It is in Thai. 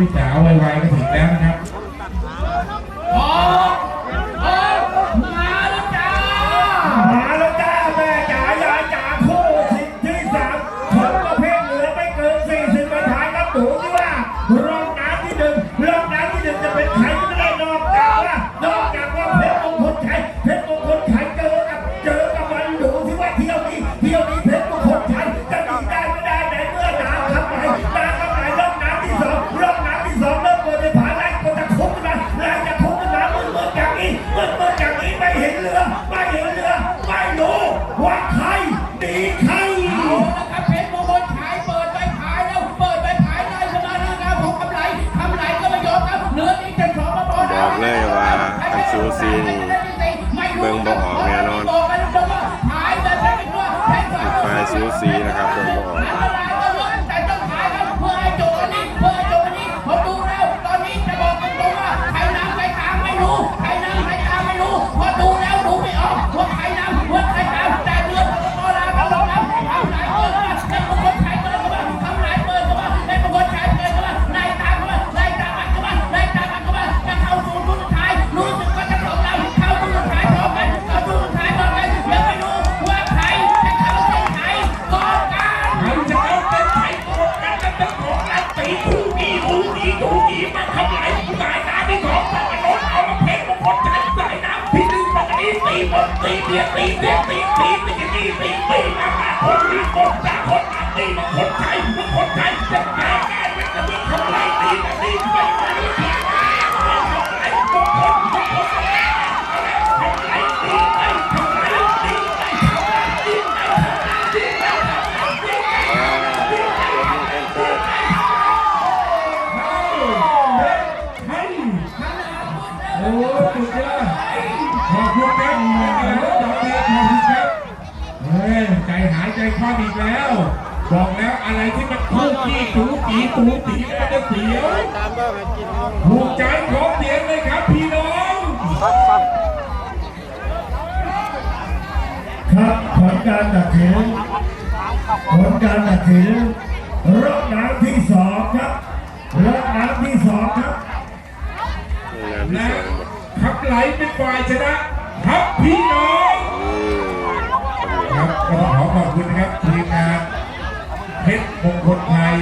พี่จ๋าไวๆก็ถึงแล้วนะครับ ไม่เหลือไม่ดูว่าใครดีใครเอาละครับเพชรมงคลขายเปิดไปขายแล้วเปิดไปขายได้สมาธิการของกำไรกำไรก็ไม่ยอเหลืออีกจะสองมาบอลบอกเลยว่าซูซีนเบิ่งบอกแน่ยนะครับเบิ่งบออก ตีบนตีเพียตีเพียตีตีตีตีตีตีนะฮะคนที่คนสามคนตีคนไทยคนไทยจะแก้แก้จะมีเท่าไรตีตีตีตีตีตีตีตีตีตีตียอด ใจคว่ำอีกแล้ว บอกแล้วอะไรที่มันคู่ขี้ตูตีตูตีมันจะเสียวถูกใจของเสียงเลยครับพี่น้องครับผลการตัดสินผลการตัดสินรอบน้ำที่สองครับรอบน้ำที่สองครับนละขับไหลเป็นฝ่ายชนะครับพี่น้อง ขอบคุณนะครับทีมงานเพชรมงคลไทย